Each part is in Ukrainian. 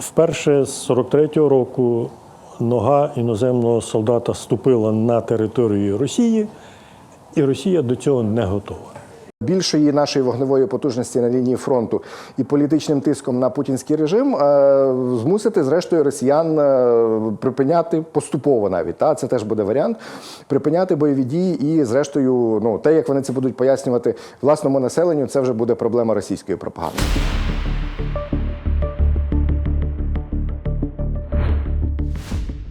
Вперше з 43-го року нога іноземного солдата ступила на територію Росії, і Росія до цього не готова. Більшої нашої вогневої потужності на лінії фронту і політичним тиском на путінський режим е, змусити зрештою росіян е, припиняти поступово навіть та це теж буде варіант припиняти бойові дії і зрештою, ну те, як вони це будуть пояснювати власному населенню, це вже буде проблема російської пропаганди.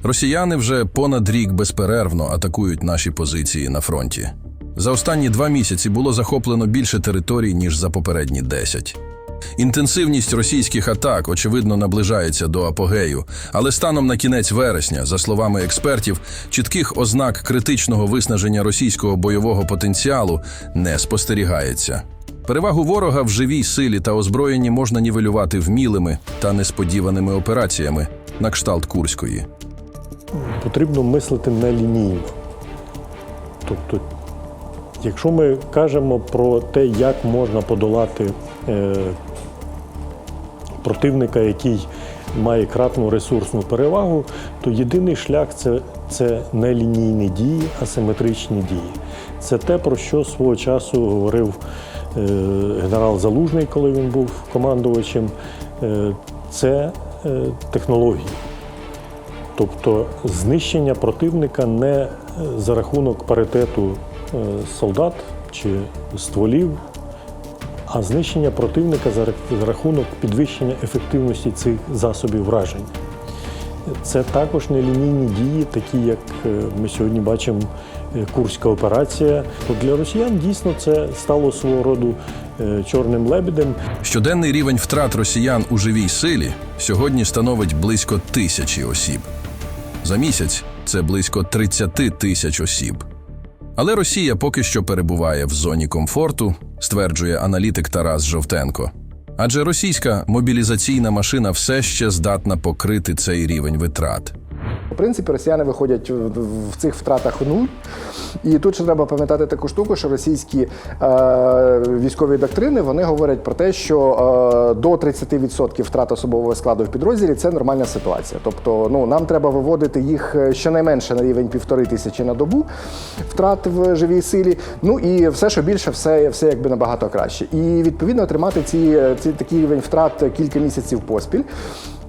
Росіяни вже понад рік безперервно атакують наші позиції на фронті. За останні два місяці було захоплено більше територій, ніж за попередні 10. Інтенсивність російських атак, очевидно, наближається до апогею, але станом на кінець вересня, за словами експертів, чітких ознак критичного виснаження російського бойового потенціалу не спостерігається. Перевагу ворога в живій силі та озброєнні можна нівелювати вмілими та несподіваними операціями на кшталт Курської. Потрібно мислити нелінійно. Тобто, якщо ми кажемо про те, як можна подолати е, противника, який має кратну ресурсну перевагу, то єдиний шлях це, це не лінійні дії, а симетричні дії. Це те, про що свого часу говорив е, генерал Залужний, коли він був командувачем. Е, це е, технології. Тобто знищення противника не е, за рахунок паритету е, солдат чи стволів, а знищення противника за рахунок підвищення ефективності цих засобів враження. Це також нелінійні дії, такі як е, ми сьогодні бачимо Курська операція. Для росіян дійсно це стало свого роду чорним лебедем. Щоденний рівень втрат росіян у живій силі сьогодні становить близько тисячі осіб. За місяць це близько 30 тисяч осіб. Але Росія поки що перебуває в зоні комфорту, стверджує аналітик Тарас Жовтенко. Адже російська мобілізаційна машина все ще здатна покрити цей рівень витрат. В принципі, росіяни виходять в цих втратах в нуль. І тут ще треба пам'ятати таку штуку, що російські е, військові доктрини вони говорять про те, що е, до 30% втрат особового складу в підрозділі це нормальна ситуація. Тобто, ну нам треба виводити їх е, щонайменше на рівень півтори тисячі на добу втрат в живій силі. Ну і все, що більше, все, все якби набагато краще. І відповідно тримати ці, ці такий рівень втрат кілька місяців поспіль.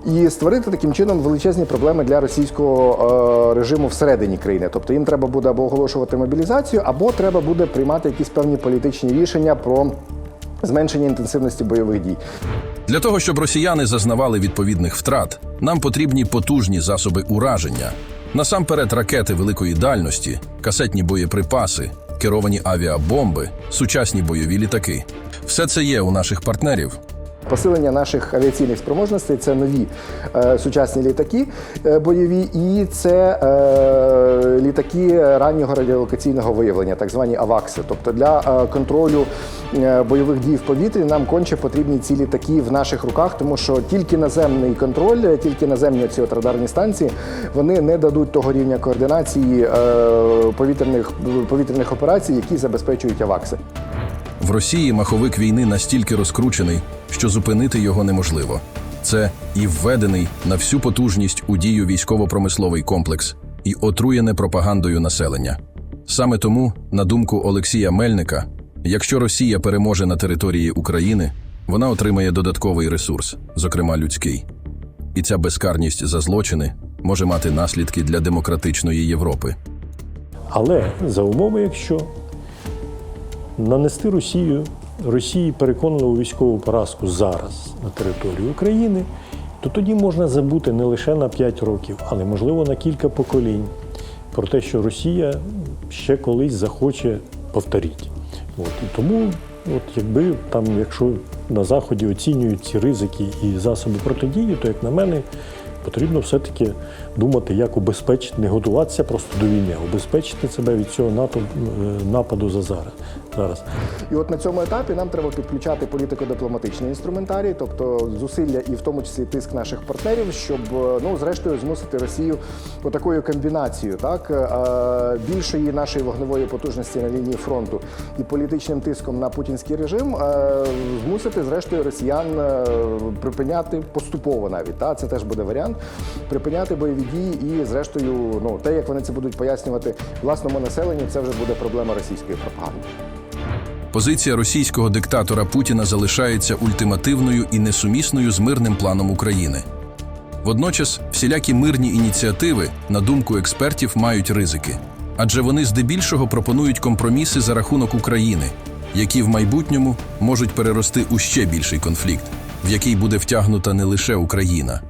І створити таким чином величезні проблеми для російського е, режиму всередині країни. Тобто їм треба буде або оголошувати мобілізацію, або треба буде приймати якісь певні політичні рішення про зменшення інтенсивності бойових дій. Для того, щоб росіяни зазнавали відповідних втрат, нам потрібні потужні засоби ураження. Насамперед ракети великої дальності, касетні боєприпаси, керовані авіабомби, сучасні бойові літаки. Все це є у наших партнерів. Посилення наших авіаційних спроможностей це нові е, сучасні літаки е, бойові, і це е, літаки раннього радіолокаційного виявлення, так звані авакси. Тобто для е, контролю е, бойових дій в повітрі нам конче потрібні ці літаки в наших руках, тому що тільки наземний контроль, тільки наземні ці от радарні станції, вони не дадуть того рівня координації е, повітряних повітряних операцій, які забезпечують авакси. В Росії маховик війни настільки розкручений, що зупинити його неможливо. Це і введений на всю потужність у дію військово-промисловий комплекс, і отруєне пропагандою населення. Саме тому, на думку Олексія Мельника, якщо Росія переможе на території України, вона отримає додатковий ресурс, зокрема людський. І ця безкарність за злочини може мати наслідки для демократичної Європи. Але за умови, якщо нанести Росію, Росії переконливу військову поразку зараз на території України, то тоді можна забути не лише на 5 років, але можливо на кілька поколінь про те, що Росія ще колись захоче повторити. От. І тому, от якби там, якщо на Заході оцінюють ці ризики і засоби протидії, то як на мене. Потрібно все-таки думати, як убезпечити, не готуватися просто до війни, а убезпечити себе від цього нападу, нападу за зараз. зараз. І от на цьому етапі нам треба підключати політико-дипломатичний інструментарій, тобто зусилля і в тому числі тиск наших партнерів, щоб е, ну зрештою змусити Росію отакою комбінацією, так е, більшої нашої вогневої потужності на лінії фронту і політичним тиском на путінський режим, е, змусити зрештою росіян е, припиняти поступово навіть. Та це теж буде варіант припиняти бойові дії і зрештою, ну те, як вони це будуть пояснювати власному населенню, це вже буде проблема російської пропаганди. Позиція російського диктатора Путіна залишається ультимативною і несумісною з мирним планом України. Водночас, всілякі мирні ініціативи, на думку експертів, мають ризики, адже вони здебільшого пропонують компроміси за рахунок України, які в майбутньому можуть перерости у ще більший конфлікт, в який буде втягнута не лише Україна,